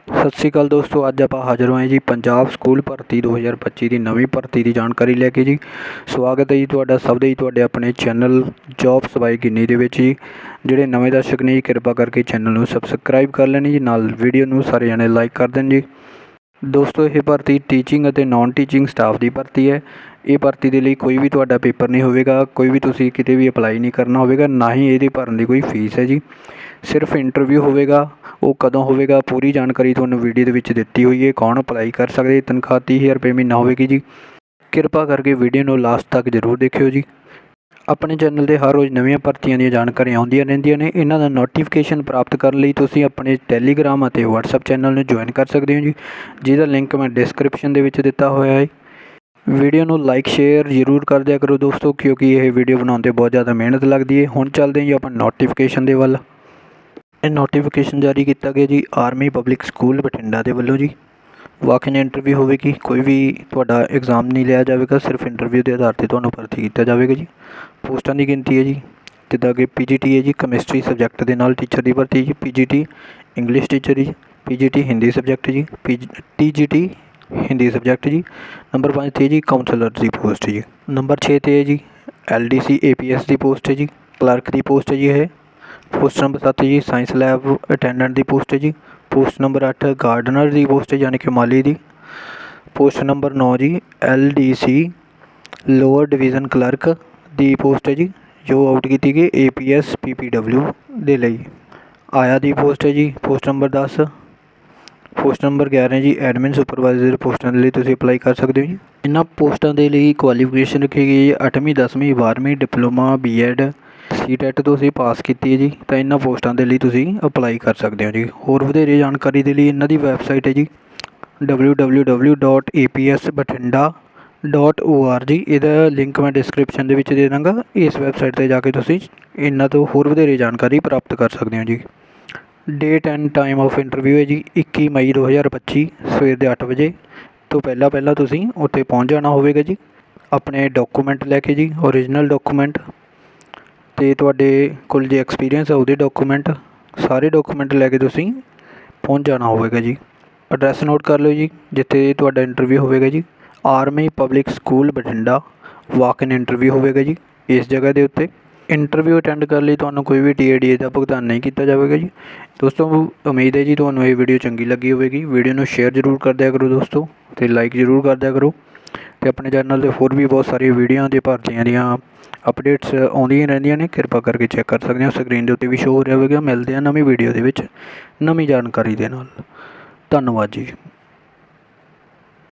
ਸਤਿ ਸ਼੍ਰੀ ਅਕਾਲ ਦੋਸਤੋ, ਅੱਜ ਆਪਾਂ ਹਾਜ਼ਰ ਹੋਏ ਜੀ ਪੰਜਾਬ ਸਕੂਲ ਭਰਤੀ 2025 ਦੀ ਨਵੀਂ ਭਰਤੀ ਦੀ ਜਾਣਕਾਰੀ ਲੈ ਕੇ ਜੀ। ਸਵਾਗਤ ਹੈ ਜੀ ਤੁਹਾਡਾ, ਸਭ ਦਾ ਜੀ ਤੁਹਾਡੇ ਆਪਣੇ ਚੈਨਲ ਜੌਬ ਸਵਾਈ ਗਿੰਨੀ ਦੇ ਵਿੱਚ ਜੀ। ਜਿਹੜੇ ਨਵੇਂ ਦਰਸ਼ਕ ਨੇ ਜੀ, ਕਿਰਪਾ ਕਰਕੇ ਚੈਨਲ ਨੂੰ ਸਬਸਕ੍ਰਾਈਬ ਕਰ ਲੈਣ ਜੀ, ਨਾਲ ਵੀਡੀਓ ਨੂੰ ਸਾਰੇ ਜਣੇ ਲਾਈਕ ਕਰ ਦੇਣ ਜੀ। ਦੋਸਤੋ, ਇਹ ਭਰਤੀ ਟੀਚਿੰਗ ਅਤੇ ਨਾਨ ਟੀਚਿੰਗ ਸਟਾਫ ਦੀ ਭਰਤੀ ਹੈ। ਇਹ ਭਰਤੀ ਦੇ ਲਈ ਕੋਈ ਵੀ ਤੁਹਾਡਾ ਪੇਪਰ ਨਹੀਂ ਹੋਵੇਗਾ, ਕੋਈ ਵੀ ਤੁਸੀਂ ਕਿਤੇ ਵੀ ਅਪਲਾਈ ਨਹੀਂ ਕਰਨਾ ਹੋਵੇਗਾ, ਨਾ ਹੀ ਇਹਦੀ ਭਰਨ ਦੀ ਕੋਈ ਫੀਸ ਹੈ ਜੀ। ਸਿਰਫ ਇੰਟਰਵਿਊ ਹੋਵੇਗਾ ਉਹ ਕਦੋਂ ਹੋਵੇਗਾ ਪੂਰੀ ਜਾਣਕਾਰੀ ਤੁਹਾਨੂੰ ਵੀਡੀਓ ਦੇ ਵਿੱਚ ਦਿੱਤੀ ਹੋਈ ਹੈ। ਕੌਣ ਅਪਲਾਈ ਕਰ ਸਕਦੇ? ਤਨਖਾਹ ਤੀਹ ਹਜ਼ਾਰ ਰੁਪਏ ਮਹੀਨਾ ਹੋਵੇਗੀ ਜੀ। ਕਿਰਪਾ ਕਰਕੇ ਵੀਡੀਓ ਨੂੰ ਲਾਸਟ ਤੱਕ ਜ਼ਰੂਰ ਦੇਖਿਓ ਜੀ। ਆਪਣੇ ਚੈਨਲ 'ਤੇ ਹਰ ਰੋਜ਼ ਨਵੀਆਂ ਭਰਤੀਆਂ ਦੀਆਂ ਜਾਣਕਾਰੀਆਂ ਆਉਂਦੀਆਂ ਰਹਿੰਦੀਆਂ ਨੇ। ਇਹਨਾਂ ਦਾ ਨੋਟੀਫਿਕੇਸ਼ਨ ਪ੍ਰਾਪਤ ਕਰਨ ਲਈ ਤੁਸੀਂ ਆਪਣੇ ਟੈਲੀਗ੍ਰਾਮ ਅਤੇ WhatsApp ਚੈਨਲ ਨੂੰ ਜੁਆਇਨ ਕਰ ਸਕਦੇ ਹੋ ਜੀ। ਜਿਹਦਾ ਲਿੰਕ ਮੈਂ ਡਿਸਕ੍ਰਿਪਸ਼ਨ ਦੇ ਵਿੱਚ ਦਿੱਤਾ ਹੋਇਆ ਹੈ। ਵੀਡੀਓ ਨੂੰ ਲਾਈਕ ਸ਼ੇਅਰ ਜ਼ਰੂਰ ਕਰ ਦਿਆ ਕਰੋ ਦੋਸਤੋ, ਕਿਉਂਕਿ ਇਹ ਵੀਡੀਓ ਬਣਾਉਣ 'ਤੇ ਬਹੁਤ ਜ਼ਿਆਦਾ ਮਿਹਨਤ ਲੱਗਦੀ ਹੈ। ਹੁਣ ਚੱਲਦੇ ਹਾਂ ਜੀ ਆਪਾਂ ਨੋਟੀਫਿਕੇਸ਼ਨ ਦੇ ਵੱਲ। ਇਹ ਨੋਟੀਫਿਕੇਸ਼ਨ ਜਾਰੀ ਕੀਤਾ ਗਿਆ ਜੀ ਆਰਮੀ ਪਬਲਿਕ ਸਕੂਲ ਬਠਿੰਡਾ ਦੇ ਵੱਲੋਂ ਜੀ। ਵਾਕ-ਇਨ ਇੰਟਰਵਿਊ ਹੋਵੇਗੀ ਕੋਈ ਵੀ ਤੁਹਾਡਾ ਐਗਜ਼ਾਮ ਨਹੀਂ ਲਿਆ ਜਾਵੇਗਾ, ਸਿਰਫ ਇੰਟਰਵਿਊ ਦੇ ਆਧਾਰ ਤੇ ਤੁਹਾਨੂੰ ਭਰਤੀ ਕੀਤਾ ਜਾਵੇਗਾ ਜੀ। ਪੋਸਟਾਂ ਦੀ ਗਿਣਤੀ ਹੈ ਜੀ, ਜਿੱਦਾਂ ਅੱਗੇ ਪੀਜੀਟੀ ਹੈ ਜੀ ਕੈਮਿਸਟਰੀ ਸਬਜੈਕਟ ਦੇ ਨਾਲ ਟੀਚਰ ਦੀ ਭਰਤੀ ਜੀ ਪੀਜੀਟੀ ਇੰਗਲਿਸ਼ ਟੀਚਰ ਜੀ ਪੀਜੀਟੀ ਹਿੰਦੀ ਸਬਜੈਕਟ ਜੀ ਟੀਜੀਟੀ ਹਿੰਦੀ ਸਬਜੈਕਟ ਜੀ। ਨੰਬਰ 5 ਤੇ ਜੀ ਕਾਉਂਸਲਰ ਦੀ ਪੋਸਟ ਜੀ। ਨੰਬਰ 6 ਤੇ ਹੈ ਜੀ ਐਲਡੀਸੀ ਏਪੀਐਸ ਦੀ ਪੋਸਟ ਹੈ ਜੀ ਕਲਰਕ ਦੀ ਪੋਸਟ ਹੈ ਜੀ ਇਹ। ਪੋਸਟ ਨੰਬਰ ਸੱਤ ਜੀ ਸਾਇੰਸ ਲੈਬ ਅਟੈਂਡੈਂਟ ਦੀ ਪੋਸਟ ਹੈ ਜੀ। ਪੋਸਟ ਨੰਬਰ ਅੱਠ ਗਾਰਡਨਰ ਦੀ ਪੋਸਟ ਹੈ, ਯਾਨੀ ਕਿ ਮਾਲੀ ਦੀ। ਪੋਸਟ ਨੰਬਰ 9 ਜੀ L D C lower division clerk ਦੀ ਪੋਸਟ ਹੈ ਜੀ, ਜੋ ਆਊਟ ਕੀਤੀ ਗਈ ਏ ਪੀ ਐੱਸ ਪੀ ਪੀ ਪੀਪੀਡਬਲਿਊ ਦੇ ਲਈ। ਆਇਆ ਦੀ ਪੋਸਟ ਹੈ ਜੀ ਪੋਸਟ ਨੰਬਰ 10 ਪੋਸਟ ਨੰਬਰ 11 ਜੀ ਐਡਮਿਨ ਸੁਪਰਵਾਈਜ਼ਰ ਪੋਸਟਾਂ ਦੇ ਲਈ ਤੁਸੀਂ ਅਪਲਾਈ ਕਰ ਸਕਦੇ ਹੋ ਜੀ। ਇਹਨਾਂ ਪੋਸਟਾਂ ਦੇ ਲਈ ਕੁਆਲੀਫਿਕੇਸ਼ਨ ਰੱਖੀ ਗਈ ਹੈ 8ਵੀਂ 10ਵੀਂ 12ਵੀਂ ਡਿਪਲੋਮਾ ਬੀਐਡ ਸੀ ਸੀਟੈਟ ਤੁਸੀਂ ਪਾਸ ਕੀਤੀ ਹੈ ਜੀ, ਤਾਂ ਇਹਨਾਂ ਪੋਸਟਾਂ ਦੇ ਲਈ ਤੁਸੀਂ ਅਪਲਾਈ ਕਰ ਸਕਦੇ ਹੋ ਜੀ। ਹੋਰ ਵਧੇਰੇ ਜਾਣਕਾਰੀ ਦੇ ਲਈ ਇਹਨਾਂ ਦੀ ਵੈਬਸਾਈਟ ਹੈ ਜੀ www.apsbatinda.org ਇਹਦਾ ਲਿੰਕ ਮੈਂ ਡਿਸਕ੍ਰਿਪਸ਼ਨ ਦੇ ਵਿੱਚ ਦੇ ਦਾਂਗਾ। ਇਸ ਵੈਬਸਾਈਟ ਤੇ ਜਾ ਕੇ ਤੁਸੀਂ ਇਹਨਾਂ ਤੋਂ ਹੋਰ ਵਧੇਰੇ ਜਾਣਕਾਰੀ ਪ੍ਰਾਪਤ ਕਰ ਸਕਦੇ ਹੋ ਜੀ। Date and time of interview ਹੈ ਜੀ 21 ਮਈ 2025 ਸਵੇਰ ਦੇ 8 ਵਜੇ। ਤੋਂ ਪਹਿਲਾਂ ਪਹਿਲਾਂ ਤੁਸੀਂ ਉੱਥੇ ਪਹੁੰਚ ਜਾਣਾ ਹੋਵੇਗਾ ਜੀ। ਆਪਣੇ ਡਾਕੂਮੈਂਟ ਲੈ ਕੇ ਜੀ ਓਰੀਜਨਲ ਡਾਕੂਮੈਂਟ ਅਤੇ ਤੁਹਾਡੇ ਕੋਲ ਜੇ ਐਕਸਪੀਰੀਅੰਸ ਹੈ ਉਹਦੇ ਡਾਕੂਮੈਂਟ ਸਾਰੇ ਡਾਕੂਮੈਂਟ ਲੈ ਕੇ ਤੁਸੀਂ ਪਹੁੰਚ ਜਾਣਾ ਹੋਵੇਗਾ ਜੀ। ਐਡਰੈਸ ਨੋਟ ਕਰ ਲਓ ਜੀ, ਜਿੱਥੇ ਤੁਹਾਡਾ ਇੰਟਰਵਿਊ ਹੋਵੇਗਾ ਜੀ। Army public school Bathinda. Walk in interview ਹੋਵੇਗਾ ਜੀ, ਇਸ ਜਗ੍ਹਾ ਦੇ ਉੱਤੇ। ਇੰਟਰਵਿਊ ਅਟੈਂਡ ਕਰਨ ਲਈ ਤੁਹਾਨੂੰ ਕੋਈ ਵੀ ਟੀਏਡੀ ਦਾ ਭੁਗਤਾਨ ਨਹੀਂ ਕੀਤਾ ਜਾਵੇਗਾ ਜੀ। ਦੋਸਤੋ, ਉਮੀਦ ਹੈ ਜੀ ਤੁਹਾਨੂੰ ਇਹ ਵੀਡੀਓ ਚੰਗੀ ਲੱਗੀ ਹੋਵੇਗੀ। ਵੀਡੀਓ ਨੂੰ ਸ਼ੇਅਰ ਜ਼ਰੂਰ ਕਰ ਦਿਆ ਕਰੋ ਦੋਸਤੋ ਤੇ ਲਾਈਕ ਜ਼ਰੂਰ ਕਰ ਦਿਆ ਕਰੋ। ਅਤੇ ਆਪਣੇ ਚੈਨਲ ਤੇ ਹੋਰ ਵੀ ਬਹੁਤ ਸਾਰੀਆਂ ਵੀਡੀਓ ਅਤੇ ਭਰਤੀਆਂ ਦੀਆਂ ਅਪਡੇਟਸ ਆਉਂਦੀਆਂ ਰਹਿੰਦੀਆਂ ਨੇ, ਕਿਰਪਾ ਕਰਕੇ ਚੈੱਕ ਕਰ ਸਕਦੇ ਹੋ। ਸਕਰੀਨ ਦੇ ਉੱਤੇ ਵੀ ਸ਼ੋ ਹੋ ਰਿਹਾ ਹੋਵੇਗਾ। ਮਿਲਦੇ ਆ ਨਵੀਂ ਵੀਡੀਓ ਦੇ ਵਿੱਚ। ਨਵੀਂ ਜਾਣਕਾਰੀ ਦੇ ਨਾਲ। ਧੰਨਵਾਦ ਜੀ।